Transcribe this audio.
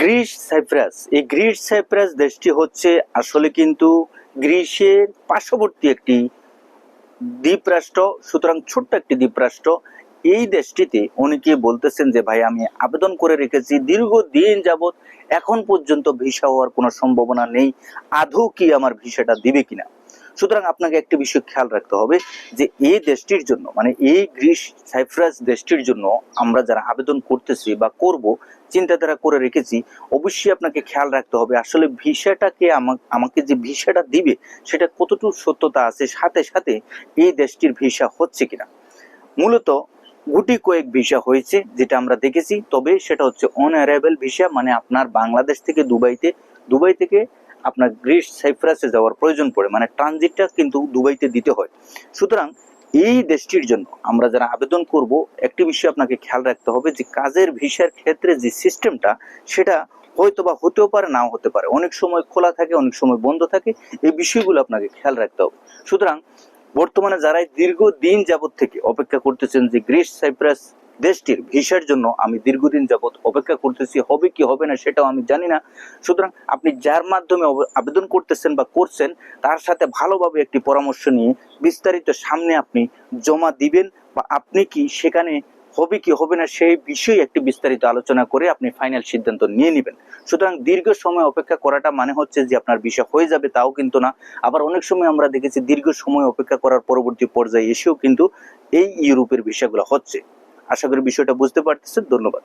Greece Cyprus. এই Greece Cyprus দেশটি হচ্ছে আসলে কিন্তু গ্রিসের পার্শ্ববর্তী একটি দ্বীপরাষ্ট্র, সুতরাং ছোট্ট একটি দ্বীপরাষ্ট্র। এই দেশটিতে অনেকে বলতেছেন যে, ভাই, আমি আবেদন করে রেখেছি, দীর্ঘদিন যাবৎ এখন পর্যন্ত ভিসা হওয়ার কোনো সম্ভাবনা নেই। আদৌ কি আমার ভিসাটা দিবে কিনা? সুতরাং আপনাকে একটি বিষয় খেয়াল রাখতে হবে যে এই দেশটির জন্য মানে এই গ্রিস সাইপ্রাস দেশটির জন্য আমরা যারা আবেদন করতেছি বা করব, চিন্তাধারা করে রেখেছি, অবশ্যই আপনাকে খেয়াল রাখতে হবে আসলে ভিসাটাকে আমা- আমাকে যে ভিসাটা দিবে, সেটা কতটুকু সত্যতা আছে, সাথে সাথে এই দেশটির ভিসা হচ্ছে কিনা। মূলত গুটি কয়েক ভিসা হয়েছে, যেটা আমরা দেখেছি, তবে সেটা হচ্ছে অন অ্যারাইভেল ভিসা মানে আপনার বাংলাদেশ থেকে দুবাইতে, দুবাই থেকে আপনার গ্রিস সাইপ্রাসে যাওয়ার প্রয়োজন পড়ে মানে ট্রানজিটটা কিন্তু দুবাইতে দিতে হয়। সুতরাং এই দেশটির জন্য আমরা যারা আবেদন করব, একটি বিষয় আপনাকে খেয়াল রাখতে হবে যে কাজের ভিসার ক্ষেত্রে যে সিস্টেমটা সেটা হয়তো বা হতেও পারে, নাও হতে পারে। অনেক সময় খোলা থাকে, অনেক সময় বন্ধ থাকে, এই বিষয়গুলো আপনাকে খেয়াল রাখতে হবে। সুতরাং বর্তমানে যারা দীর্ঘদিন যাবত থেকে অপেক্ষা করতেছেন যে গ্রিস সাইপ্রাস দেশটির ভিসার জন্য আমি দীর্ঘদিন যাবৎ অপেক্ষা করতেছি, হবে কি হবে না সেটাও আমি জানি না। সুতরাং আপনি যার মাধ্যমে আবেদন করতেছেন বা করছেন, তার সাথে ভালোভাবে একটি পরামর্শ নিয়ে বিস্তারিত সামনে আপনি জমা দিবেন বা আপনি কি সেখানে হবে কি হবে না সেই বিষয়ে একটি বিস্তারিত আলোচনা করে আপনি ফাইনাল সিদ্ধান্ত নিয়ে নেবেন। সুতরাং দীর্ঘ সময় অপেক্ষা করাটা মানে হচ্ছে যে আপনার বিষয় হয়ে যাবে তাও কিন্তু না। আবার অনেক সময় আমরা দেখেছি দীর্ঘ সময় অপেক্ষা করার পরবর্তী পর্যায়ে এসেও কিন্তু এই ইউরোপের বিষয়গুলো হচ্ছে। আশা করি বিষয়টা বুঝতে পারতেছেন। ধন্যবাদ।